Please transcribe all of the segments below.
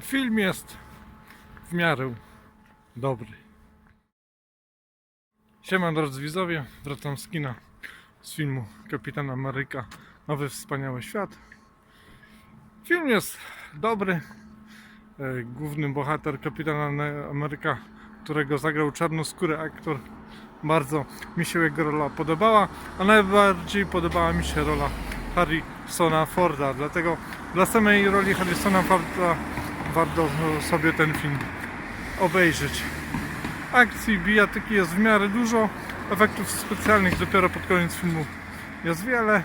Film jest w miarę dobry. Siema drodzy widzowie, wracam z kina z filmu Kapitan Ameryka Nowy Wspaniały Świat. Film jest dobry. E, Główny bohater Kapitan Ameryka, którego zagrał czarnoskóry aktor, bardzo mi się jego rola podobała, a najbardziej podobała mi się rola Harrisona Forda, dlatego dla samej roli Harrisona Forda warto sobie ten film obejrzeć. Akcji, bijatyki jest w miarę dużo, efektów specjalnych dopiero pod koniec filmu jest wiele.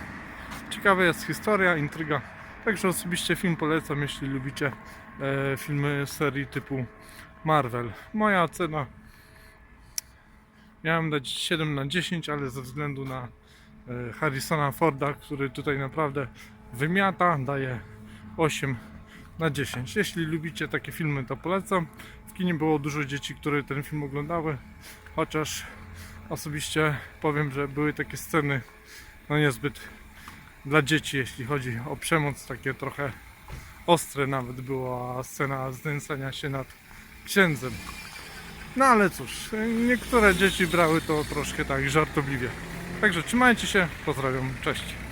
Ciekawa jest historia, intryga. Także osobiście film polecam, jeśli lubicie e, filmy serii typu Marvel. Moja ocena miałem dać 7 na 10, ale ze względu na e, Harrisona Forda, który tutaj naprawdę wymiata, daje 8 na 10. Jeśli lubicie takie filmy, to polecam. W kinie było dużo dzieci, które ten film oglądały, chociaż osobiście powiem, że były takie sceny no niezbyt dla dzieci, jeśli chodzi o przemoc, takie trochę ostre nawet była scena znęcania się nad księdzem. No ale cóż, niektóre dzieci brały to troszkę tak żartobliwie. Także trzymajcie się, pozdrawiam, cześć.